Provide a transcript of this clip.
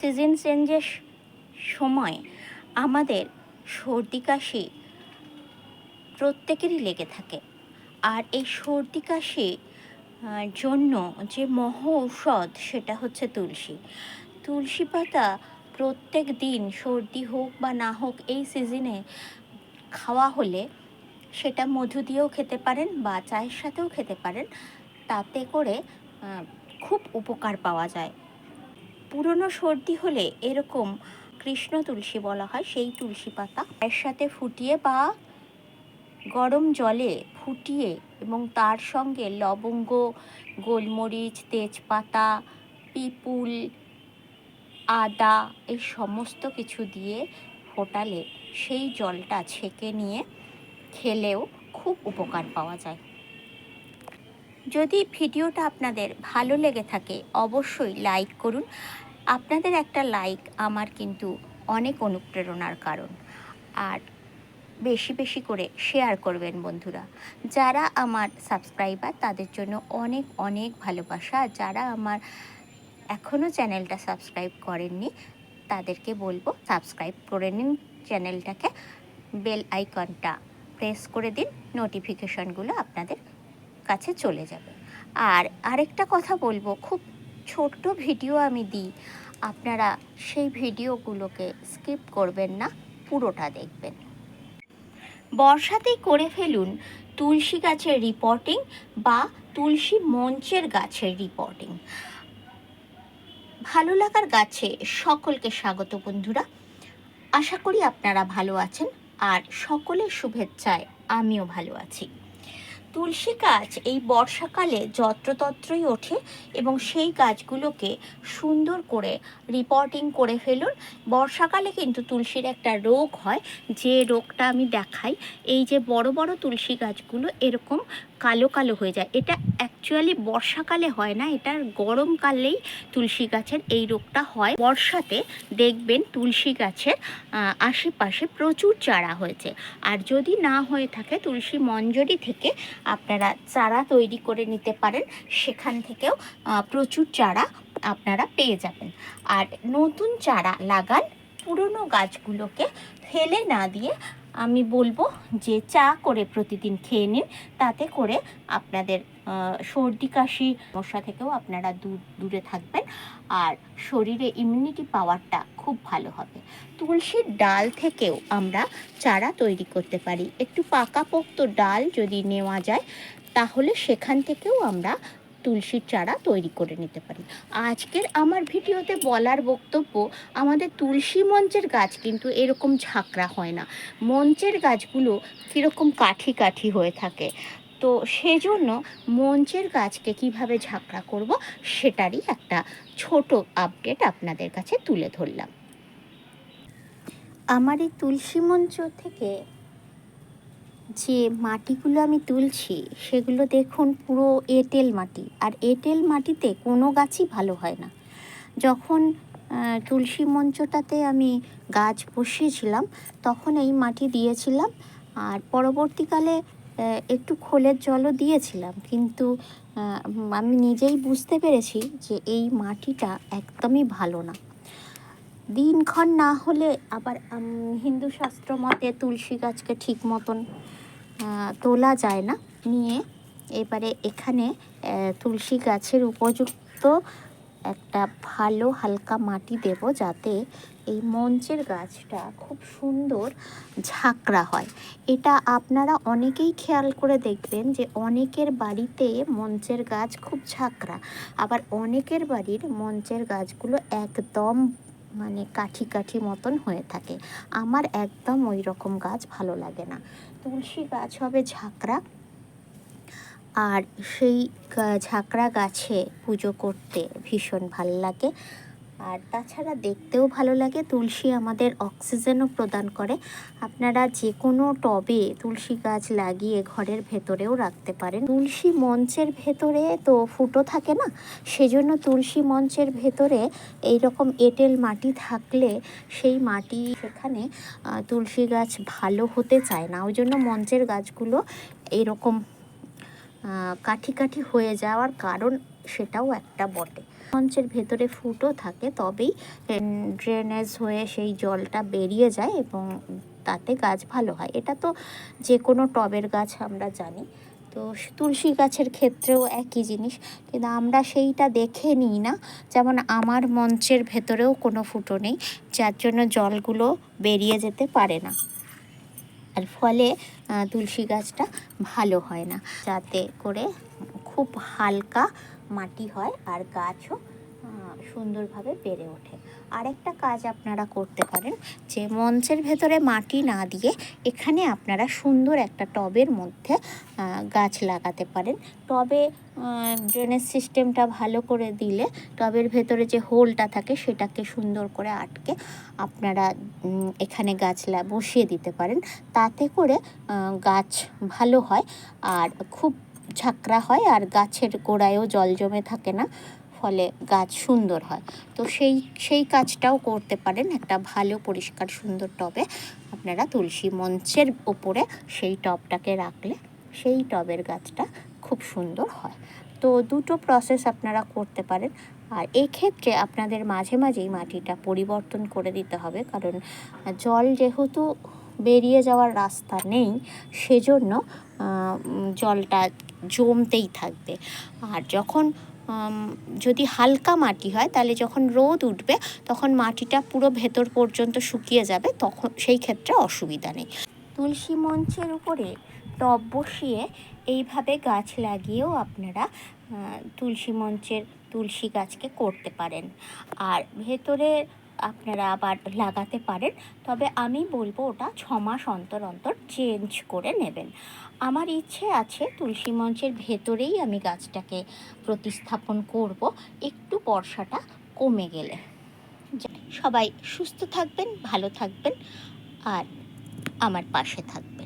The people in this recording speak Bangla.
সিজন চেঞ্জের সময় আমাদের সর্দি কাশি প্রত্যেকেরই লেগে থাকে। আর এই সর্দি কাশি জন্য যে মহ ঔষধ সেটা হচ্ছে তুলসী। তুলসী পাতা প্রত্যেক দিন সর্দি হোক বা না হোক এই সিজনে খাওয়া হলে সেটা মধু দিয়েও খেতে পারেন বা চায়ের সাথেও খেতে পারেন। তাতে করে খুব উপকার পাওয়া যায়। পুরনো সর্দি হলে এরকম কৃষ্ণ তুলসী বলা হয়, সেই তুলসী পাতা। এর সাথে ফুটিয়ে বা গরম জলে ফুটিয়ে এবং তার সঙ্গে লবঙ্গ, গোলমরিচ, তেজপাতা, পিপুল, আদা এই সমস্ত কিছু দিয়ে ফোটালে সেই জলটা ছেঁকে নিয়ে খেলেও খুব উপকার পাওয়া যায়। যদি ভিডিওটা আপনাদের ভালো লেগে থাকে, অবশ্যই লাইক করুন। আপনাদের একটা লাইক আমার কিন্তু অনেক অনুপ্রেরণার কারণ। আর বেশি বেশি করে শেয়ার করবেন বন্ধুরা। যারা আমার সাবস্ক্রাইবার, তাদের জন্য অনেক অনেক ভালোবাসা। যারা আমার এখনও চ্যানেলটা সাবস্ক্রাইব করেননি, তাদেরকে বলব সাবস্ক্রাইব করে নিন চ্যানেলটাকে। বেল আইকনটা প্রেস করে দিন, নোটিফিকেশনগুলো আপনাদের কাছে চলে যাবে। আর আরেকটা কথা বলব, খুব ছোট্ট ভিডিও আমি দিই। আপনারা সেই ভিডিওগুলোকে স্কিপ করবেন না, পুরোটা দেখবেন। বর্ষাতেই করে ফেলুন তুলসী গাছের রিপোর্টিং বা তুলসী মঞ্চের গাছের রিপোর্টিং ভালো লাগার গাছে সকলকে স্বাগত বন্ধুরা। আশা করি আপনারা ভালো আছেন, আর সকলের শুভেচ্ছায় আমিও ভালো আছি। তুলসী গাছ এই বর্ষাকালে যত্রতত্রই ওঠে এবং সেই গাছগুলোকে সুন্দর করে রিপোর্টিং করে ফেলুন। বর্ষাকালে কিন্তু তুলসীর একটা রোগ হয়। যে রোগটা আমি দেখাই, এই যে বড় বড় তুলসী গাছগুলো এরকম কালো কালো হয়ে যায়। এটা অ্যাকচুয়ালি বর্ষাকালে হয় না এটা গরমকালেই তুলসী গাছের এই রোগটা হয়। বর্ষাতে দেখবেন তুলসী গাছের আশেপাশে প্রচুর চারা হয়েছে। আর যদি না হয়ে থাকে তুলসী মঞ্জরি থেকে আপনারা চারা তৈরি করে নিতে পারেন। সেখান থেকেও প্রচুর চারা আপনারা পেয়ে যাবেন। আর নতুন চারা লাগান, পুরনো গাছগুলোকে ফেলে না দিয়ে আমি বলব যে চা করে প্রতিদিন খেয়ে নিন, তাতে করে আপনাদের সর্দি কাশি সমস্যা থেকেও আপনারা দূর, দূরে থাকবেন আর শরীরে ইমিউনিটি পাওয়ারটা খুব ভালো হবে। তুলসীর ডাল থেকেও আমরা চারা তৈরি করতে পারি। একটু পাকাপোক্ত ডাল যদি নেওয়া যায়, তাহলে সেখান থেকেও আমরা তুলসীর চারা তৈরি করে নিতে পারি। আজকের আমার ভিডিওতে বলার বক্তব্য, আমাদের তুলসী মঞ্চের গাছ কিন্তু এরকম ঝাঁকড়া হয় না। মঞ্চের গাছগুলো কীরকম কাঠি কাঠি হয়ে থাকে। তো সেজন্য মঞ্চের গাছকে কীভাবে ঝাঁকড়া করব সেটারই একটা ছোট আপডেট আপনাদের কাছে তুলে ধরলাম। আমার এই তুলসী মঞ্চ থেকে যে মাটিগুলো আমি তুলছি, সেগুলো দেখুন পুরো এঁটেল মাটি। আর এঁটেল মাটিতে কোনো গাছই ভালো হয় না। যখন তুলসী মঞ্চটাতে আমি গাছ বসিয়েছিলাম, তখন এই মাটি দিয়েছিলাম। আর পরবর্তীকালে একটু খোলের জলও দিয়েছিলাম। কিন্তু আমি নিজেই বুঝতে পেরেছি যে এই মাটিটা একদমই ভালো না। দিনক্ষণ না হলে আবার হিন্দু শাস্ত্র মতে তুলসী গাছকে ঠিক মতন তোলা যায় না। নিয়ে এবারে এখানে তুলসী গাছের উপযুক্ত একটা ভালো হালকা মাটি দেব যাতে এই মঞ্চের গাছটা খুব সুন্দর ঝাঁকড়া হয়। এটা আপনারা অনেকেই খেয়াল করে দেখবেন যে অনেকের বাড়িতে মঞ্চের গাছ খুব ঝাঁকড়া, আবার অনেকের বাড়ির মঞ্চের গাছগুলো একদম মানে কাঠি কাঠি মতন হয়ে থাকে। আমার একদম ওই রকম গাছ ভালো লাগে না। তুলসী গাছ হবে ঝাঁকড়া। আর সেই ঝাঁকড়া গাছে পুজো করতে ভীষণ ভালো লাগে। আর তাছাড়া দেখতেও ভালো লাগে তুলসী আমাদের অক্সিজেনও প্রদান করে। আপনারা যে কোনো টবে তুলসী গাছ লাগিয়ে ঘরের ভেতরেও রাখতে পারেন। তুলসী মঞ্চের ভেতরে তো ফুটো থাকে না সেজন্য তুলসী মঞ্চের ভেতরে এই রকম এঁটেল মাটি থাকলে সেই মাটি সেখানে তুলসী গাছ ভালো হতে চায় না। ওই জন্য মঞ্চের গাছগুলো এইরকম আহ, কাঠি কাঠি হয়ে যাওয়ার কারণ সেটাও একটা বটে। মঞ্চের ভেতরে ফুটো থাকে তবেই ড্রেনেজ হয়ে সেই জলটা বেরিয়ে যায় এবং তাতে গাছ ভালো হয়। এটা তো যে কোনো টবের গাছ আমরা জানি। তো তুলসী গাছের ক্ষেত্রেও একই জিনিস। কিন্তু আমরা সেইটা দেখে নিই না। যেমন আমার মঞ্চের ভেতরেও কোনো ফুটো নেই, যার জন্য জলগুলো বেরিয়ে যেতে পারে না। আর ফলে তুলসী গাছটা ভালো হয় না। যাতে করে খুব হালকা মাটি হয় আর গাছও সুন্দরভাবে বেড়ে ওঠে। আরেকটা কাজ আপনারা করতে পারেন যে মঞ্চের ভেতরে মাটি না দিয়ে এখানে আপনারা সুন্দর একটা টবের মধ্যে গাছ লাগাতে পারেন। টবে ড্রেনেজ সিস্টেমটা ভালো করে দিলে টবের ভেতরে যে হোলটা থাকে সেটাকে সুন্দর করে আটকে আপনারা এখানে গাছ বসিয়ে দিতে পারেন। তাতে করে গাছ ভালো হয়। আর খুব ঝাঁকড়া হয় আর গাছের গোড়ায়ও জল জমে থাকে না, ফলে গাছ সুন্দর হয়। তো সেই সেই কাজটাও করতে পারেন একটা ভালো, পরিষ্কার, সুন্দর টবে। আপনারা তুলসী মঞ্চের ওপরে সেই টবটাকে রাখলে সেই টবের গাছটা খুব সুন্দর হয়। তো দুটো প্রসেস আপনারা করতে পারেন। আর এই ক্ষেত্রে আপনাদের মাঝে মাঝেই মাটিটা পরিবর্তন করে দিতে হবে। কারণ জল যেহেতু বেরিয়ে যাওয়ার রাস্তা নেই, সেজন্য জলটা জমতেই থাকবে। আর যখন যদি হালকা মাটি হয়, তাহলে যখন রোদ উঠবে, তখন মাটিটা পুরো ভেতর পর্যন্ত শুকিয়ে যাবে, তখন সেই ক্ষেত্রে অসুবিধা নেই। তুলসী মঞ্চের উপরে টব বসিয়ে এইভাবে গাছ লাগিয়েও আপনারা তুলসী মঞ্চের তুলসী গাছকে করতে পারেন। আর ভেতরে আপনারা আবার লাগাতে পারেন, তবে আমি বলব ওটা ছ মাস অন্তর অন্তর চেঞ্জ করে নেবেন। আমার ইচ্ছে আছে তুলসী মঞ্চের ভেতরেই আমি গাছটাকে প্রতিস্থাপন করব, একটু বর্ষাটা কমে গেলে। সবাই সুস্থ থাকবেন, ভালো থাকবেন, আর আমার পাশে থাকবেন।